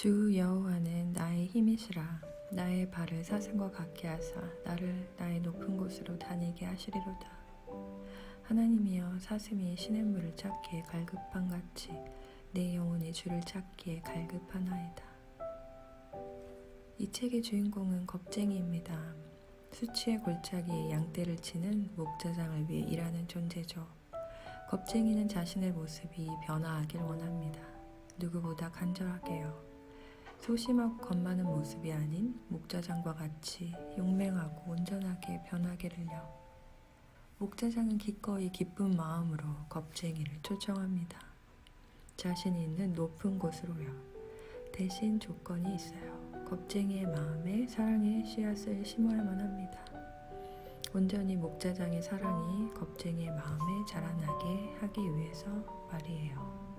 주 여호와는 나의 힘이시라. 나의 발을 사슴과 같게 하사 나를 나의 높은 곳으로 다니게 하시리로다. 하나님이여 사슴이 시냇물을 찾기에 갈급한 같이 내 영혼이 주를 찾기에 갈급하나이다. 이 책의 주인공은 겁쟁이입니다. 수치의 골짜기에 양떼를 치는 목자장을 위해 일하는 존재죠. 겁쟁이는 자신의 모습이 변화하길 원합니다. 누구보다 간절하게요 소심하고 겁많은 모습이 아닌 목자장과 같이 용맹하고 온전하게 변하기를요. 목자장은 기꺼이 기쁜 마음으로 겁쟁이를 초청합니다. 자신이 있는 높은 곳으로요. 대신 조건이 있어요. 겁쟁이의 마음에 사랑의 씨앗을 심어야만 합니다. 온전히 목자장의 사랑이 겁쟁이의 마음에 자라나게 하기 위해서 말이에요.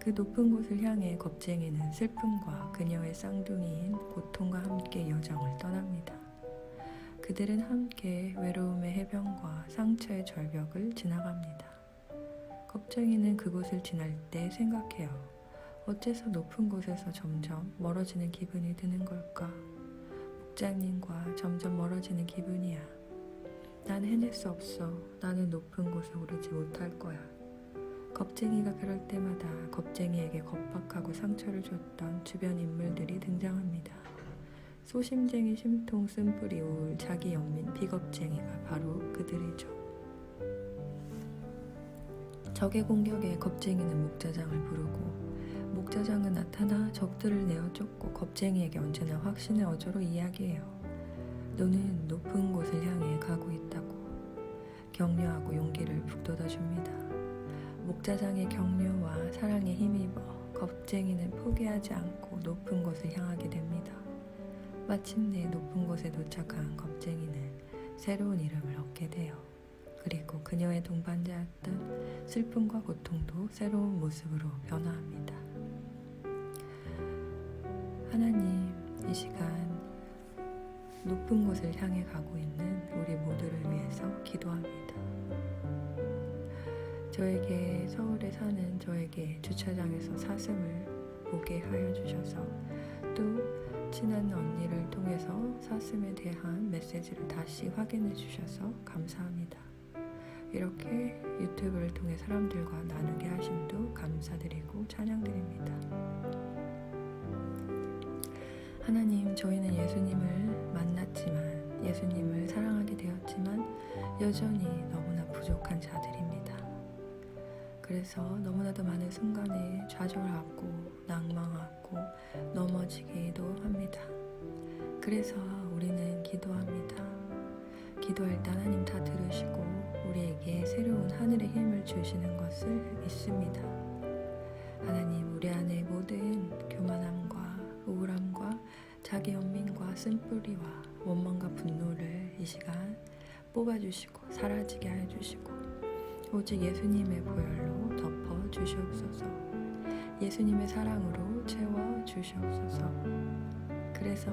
그 높은 곳을 향해 겁쟁이는 슬픔과 그녀의 쌍둥이인 고통과 함께 여정을 떠납니다. 그들은 함께 외로움의 해변과 상처의 절벽을 지나갑니다. 겁쟁이는 그곳을 지날 때 생각해요. 어째서 높은 곳에서 점점 멀어지는 기분이 드는 걸까? 목장님과 점점 멀어지는 기분이야. 난 해낼 수 없어. 나는 높은 곳에 오르지 못할 거야. 겁쟁이가 그럴 때마다 겁쟁이에게 겁박하고 상처를 줬던 주변 인물들이 등장합니다. 소심쟁이 심통 쓴뿌리 우울 자기 연민 비겁쟁이가 바로 그들이죠. 적의 공격에 겁쟁이는 목자장을 부르고 목자장은 나타나 적들을 내어 쫓고 겁쟁이에게 언제나 확신의 어조로 이야기해요. 너는 높은 곳을 향해 가고 있다고 격려하고 용기를 북돋아 줍니다. 목자장의 격려와 사랑에 힘입어 겁쟁이는 포기하지 않고 높은 곳을 향하게 됩니다. 마침내 높은 곳에 도착한 겁쟁이는 새로운 이름을 얻게 돼요. 그리고 그녀의 동반자였던 슬픔과 고통도 새로운 모습으로 변화합니다. 하나님, 이 시간 높은 곳을 향해 가고 있는 우리 모두를 위해서 기도합니다. 저에게 서울에 사는 저에게 주차장에서 사슴을 보게 하여 주셔서 또 친한 언니를 통해서 사슴에 대한 메시지를 다시 확인해 주셔서 감사합니다. 이렇게 유튜브를 통해 사람들과 나누게 하심도 감사드리고 찬양드립니다. 하나님, 저희는 예수님을 만났지만, 예수님을 사랑하게 되었지만, 여전히 너무나 부족한 자들입니다. 그래서 너무나도 많은 순간에 좌절하고, 낭망하고, 넘어지기도 합니다. 그래서 우리는 기도합니다. 기도할 때 하나님 다 들으시고, 우리에게 새로운 하늘의 힘을 주시는 것을 믿습니다. 하나님, 우리 안에 모든 교만함과 우울함과 자기 연민과 쓴뿌리와 원망과 분노를 이 시간 뽑아주시고 사라지게 해주시고 오직 예수님의 보혈로 덮어 주시옵소서 예수님의 사랑으로 채워 주시옵소서 그래서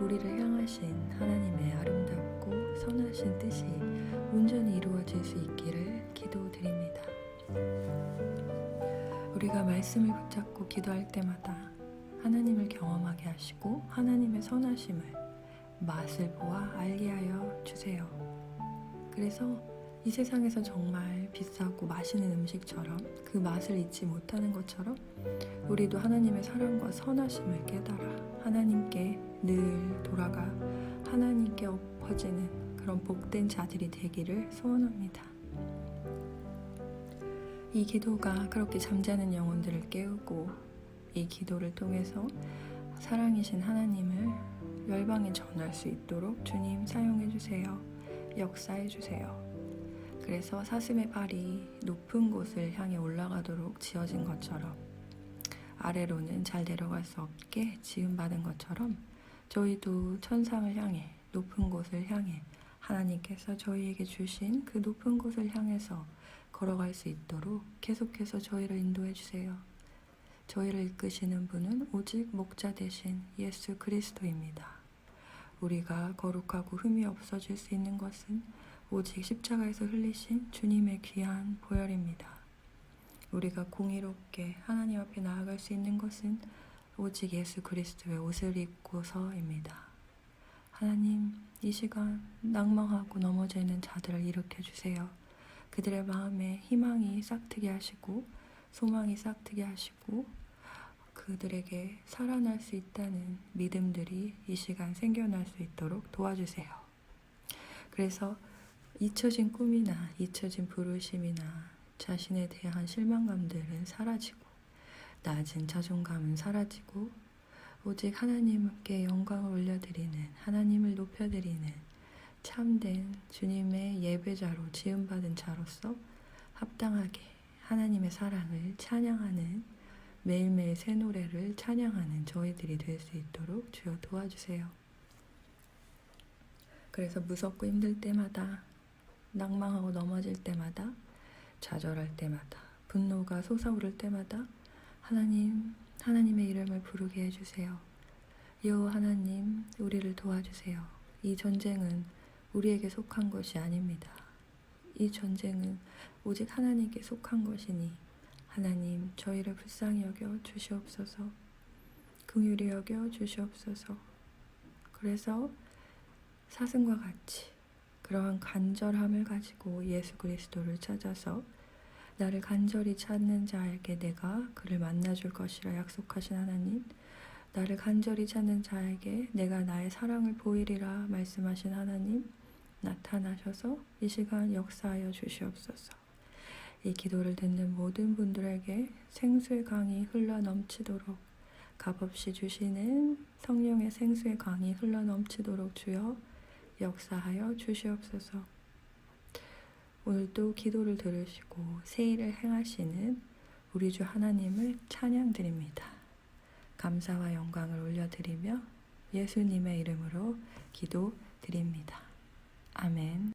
우리를 향하신 하나님의 아름답고 선하신 뜻이 온전히 이루어질 수 있기를 기도드립니다. 우리가 말씀을 붙잡고 기도할 때마다 하나님을 경험하게 하시고 하나님의 선하심을 맛을 보아 알게 하여 주세요. 그래서 이 세상에서 정말 비싸고 맛있는 음식처럼 그 맛을 잊지 못하는 것처럼 우리도 하나님의 사랑과 선하심을 깨달아 하나님께 늘 돌아가 하나님께 엎어지는 그런 복된 자들이 되기를 소원합니다. 이 기도가 그렇게 잠자는 영혼들을 깨우고 이 기도를 통해서 사랑이신 하나님을 열방에 전할 수 있도록 주님 사용해 주세요. 역사해 주세요. 그래서 사슴의 발이 높은 곳을 향해 올라가도록 지어진 것처럼 아래로는 잘 내려갈 수 없게 지음받은 것처럼 저희도 천상을 향해 높은 곳을 향해 하나님께서 저희에게 주신 그 높은 곳을 향해서 걸어갈 수 있도록 계속해서 저희를 인도해 주세요. 저희를 이끄시는 분은 오직 목자 대신 예수 그리스도입니다. 우리가 거룩하고 흠이 없어질 수 있는 것은 오직 십자가에서 흘리신 주님의 귀한 보혈입니다. 우리가 공의롭게 하나님 앞에 나아갈 수 있는 것은 오직 예수 그리스도의 옷을 입고서입니다. 하나님, 이 시간 낭망하고 넘어져 있는 자들을 일으켜 주세요. 그들의 마음에 희망이 싹트게 하시고 소망이 싹트게 하시고 그들에게 살아날 수 있다는 믿음들이 이 시간 생겨날 수 있도록 도와주세요. 그래서 잊혀진 꿈이나 잊혀진 부르심이나 자신에 대한 실망감들은 사라지고 낮은 자존감은 사라지고 오직 하나님께 영광을 올려드리는 하나님을 높여드리는 참된 주님의 예배자로 지음받은 자로서 합당하게 하나님의 사랑을 찬양하는 매일매일 새 노래를 찬양하는 저희들이 될 수 있도록 주여 도와주세요. 그래서 무섭고 힘들 때마다 낭망하고 넘어질 때마다 좌절할 때마다 분노가 솟아오를 때마다 하나님 하나님의 이름을 부르게 해주세요. 여호와 하나님 우리를 도와주세요. 이 전쟁은 우리에게 속한 것이 아닙니다. 이 전쟁은 오직 하나님께 속한 것이니 하나님 저희를 불쌍히 여겨 주시옵소서. 긍휼히 여겨 주시옵소서. 그래서 사슴과 같이 그러한 간절함을 가지고 예수 그리스도를 찾아서 나를 간절히 찾는 자에게 내가 그를 만나줄 것이라 약속하신 하나님, 나를 간절히 찾는 자에게 내가 나의 사랑을 보이리라 말씀하신 하나님, 나타나셔서 이 시간 역사하여 주시옵소서. 이 기도를 듣는 모든 분들에게 생수의 강이 흘러 넘치도록 값없이 주시는 성령의 생수의 강이 흘러 넘치도록 주여 역사하여 주시옵소서. 오늘도 기도를 들으시고 새 일을 행하시는 우리 주 하나님을 찬양드립니다. 감사와 영광을 올려드리며 예수님의 이름으로 기도드립니다. 아멘.